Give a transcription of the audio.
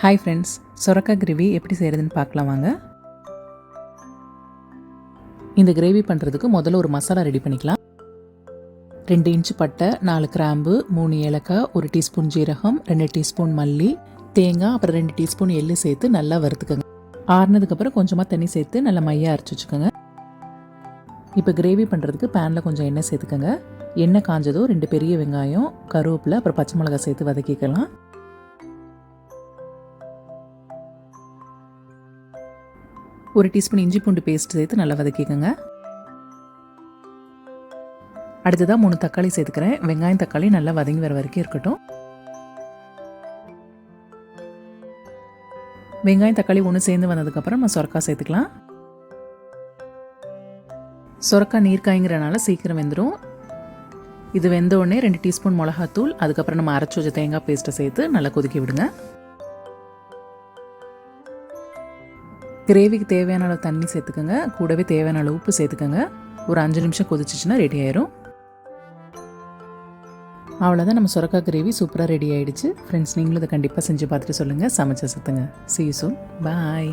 Hi friends சொரக்கா gravy எப்படி செய்கிறதுன்னு பார்க்கலாம் வாங்க. இந்த கிரேவி பண்ணுறதுக்கு முதல்ல ஒரு மசாலா ரெடி பண்ணிக்கலாம். ரெண்டு இன்ச்சு பட்டை நாலு கிராம்பு மூணு ஏலக்காய் ஒரு டீஸ்பூன் ஜீரகம் ரெண்டு டீஸ்பூன் மல்லி தேங்காய் அப்புறம் ரெண்டு டீஸ்பூன் எள்ளு சேர்த்து நல்லா வறுத்துக்கோங்க. ஆறுனதுக்கப்புறம் கொஞ்சமாக தண்ணி சேர்த்து நல்லா மையாக அரைச்சி வச்சுக்கோங்க. இப்போ கிரேவி பண்ணுறதுக்கு பேனில் கொஞ்சம் எண்ணெய் சேர்த்துக்கோங்க. எண்ணெய் காஞ்சதும் ரெண்டு பெரிய வெங்காயம் கருவேப்பிலை அப்புறம் பச்சை மிளகாய் சேர்த்து வதக்கிக்கலாம். ஒரு டீஸ்பூன் இஞ்சி பூண்டு பேஸ்ட் சேர்த்து நல்லா வதக்கிக்கோங்க. அடுத்ததாக மூணு தக்காளி சேர்த்துக்கிறேன். வெங்காயம் தக்காளி நல்லா வதங்கி வர வரைக்கும் இருக்கட்டும். வெங்காயம் தக்காளி ஒன்று சேர்ந்து வந்ததுக்கப்புறம் நம்ம சொரக்காய் சேர்த்துக்கலாம். சொரக்காய் நீர்காய்ங்கிறனால சீக்கிரம் வெந்துடும் இது வெந்த உடனே ரெண்டு டீஸ்பூன் மிளகாத்தூள் அதுக்கப்புறம் நம்ம அரைச்சி வச்ச தேங்காய் பேஸ்ட்டை சேர்த்து நல்லா கொதிக்க விடுங்க. கிரேவிக்கு தேவையான அளவு தண்ணி சேர்த்துக்கோங்க. கூடவே தேவையான அளவு உப்பு சேர்த்துக்கோங்க. ஒரு அஞ்சு நிமிஷம் கொதிச்சிச்சுன்னா ரெடி ஆயிரும். அவ்வளோதான் நம்ம சுரக்கா கிரேவி சூப்பராக ரெடி ஆயிடுச்சு. ஃப்ரெண்ட்ஸ் நீங்களும் இதை கண்டிப்பாக செஞ்சு பார்த்துட்டு சொல்லுங்கள் சமைச்ச சத்துங்க சி சூன் பாய்